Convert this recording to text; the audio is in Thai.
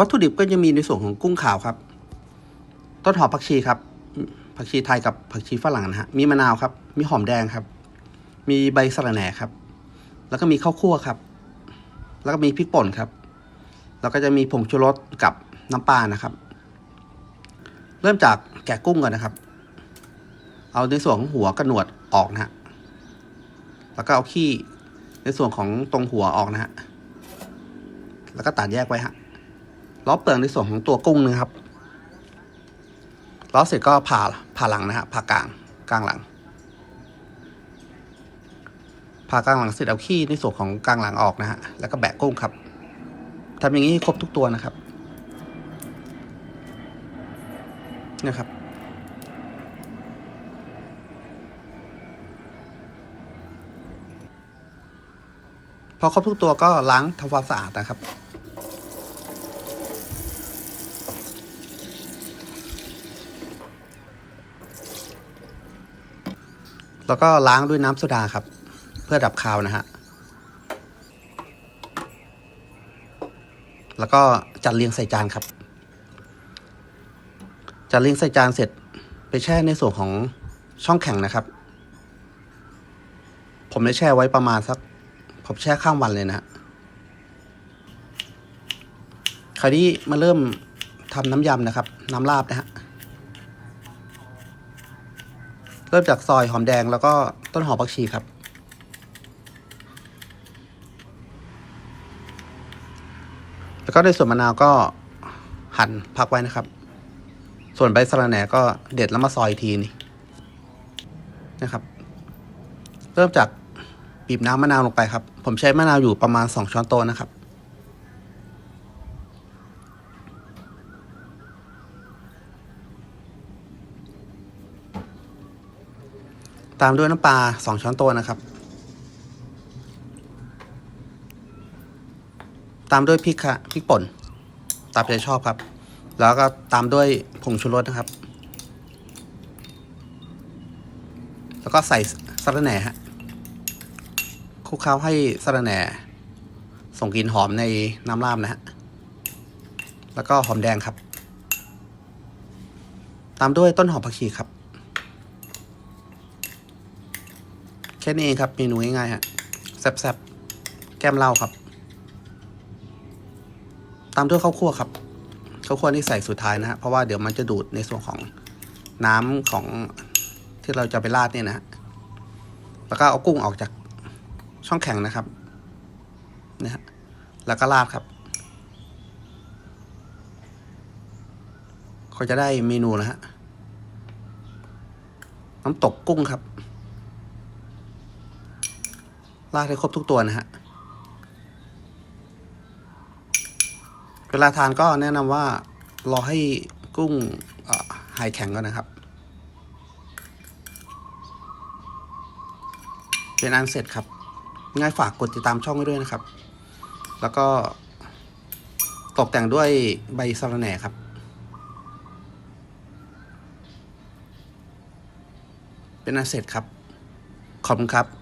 วัตถุดิบก็จะมีในส่วนของกุ้งขาวครับ ต้นหอมผักชีครับ ผักชีไทยกับผักชีฝรั่งนะฮะ มีมะนาวครับ มีหอมแดงครับ มีใบสะระแหน่ครับ แล้วก็มีข้าวคั่วครับ แล้วก็มีพริกป่นครับ แล้วก็จะมีผงชูรสกับน้ำปลานะครับ เริ่มจากแกะกุ้งก่อนนะครับ เอาในส่วนของหัวกระหนวดออกนะฮะ แล้วก็เอาขี้ในส่วนของตรงหัวออกนะฮะ แล้วก็ตัดแยกไว้ฮะ ล้อเปลือกในส่วนของตัวกุ้งนะครับล้อเสร็จก็ผ่าผ่าหลังนะฮะผ่ากลางกลางหลังผ่ากลางหลังเสร็จเอาขี้ในส่วนของกลางหลังออกนะฮะแล้วก็แบะกุ้งครับทำอย่างนี้ให้ครบทุกตัวนะครับนะครับ พอครบทุกตัวก็ล้างทำความสะอาดนะครับ แล้วก็ล้างด้วยน้ำโซดาครับ เพื่อดับคาวนะฮะ แล้วก็จัดเรียงใส่จานครับ จัดเรียงใส่จานเสร็จไปแช่ในส่วนของช่องแข็งนะครับ ผมได้แช่ไว้ประมาณสัก ผมแช่ข้ามวันเลยนะฮะคราวนี้มาเริ่มทำน้ำยำนะครับ น้ำลาบนะฮะ เริ่มจากซอยหอมแดงแล้วก็ต้นหอมผักชีครับ แล้วก็ในส่วนมะนาวก็หั่นพักไว้นะครับ ส่วนใบสะระแหน่ก็เด็ดแล้วมาซอยทีนี่นะครับ เริ่มจากบีบน้ำมะนาวลงไปครับ ผมใช้มะนาวอยู่ประมาณ 2 ช้อนโต๊ะนะครับ ตามด้วยน้ำปลา2ช้อนโต๊ะนะครับ ตามด้วยพริกค่ะพริกป่นตามใจชอบครับ แล้วก็ตามด้วยผงชูรสนะครับ แล้วก็ใส่สะระแหน่ฮะคลุกเคล้าให้สะระแหน่ ส่งกลิ่นหอมในน้ำราดนะฮะแล้วก็หอมแดงครับ ตามด้วยต้นหอมผักชีครับ แค่นี้เองครับเมนูง่ายๆฮะแซ่บๆ แก้มเหล้าครับ ตามด้วยข้าวคั่วครับข้าวคั่วนี่ใส่สุดท้ายนะฮะเพราะว่าเดี๋ยวมันจะดูดในส่วนของน้ำของที่เราจะไปราดเนี่ยนะฮะแล้วก็เอากุ้งออกจากช่องแข็งนะครับนะฮะแล้วก็ราดครับเขาจะได้เมนูนะฮะน้ำตกกุ้งครับ ราดให้ครบทุกตัวนะฮะ เวลาทานก็แนะนำว่ารอให้กุ้งหายแข็งก่อนนะครับ เป็นอันเสร็จครับ ง่ายฝากกดติดตามช่องไว้ด้วยนะครับ แล้วก็ตกแต่งด้วยใบสะระแหน่ครับเป็นอันเสร็จครับ ขอบคุณครับ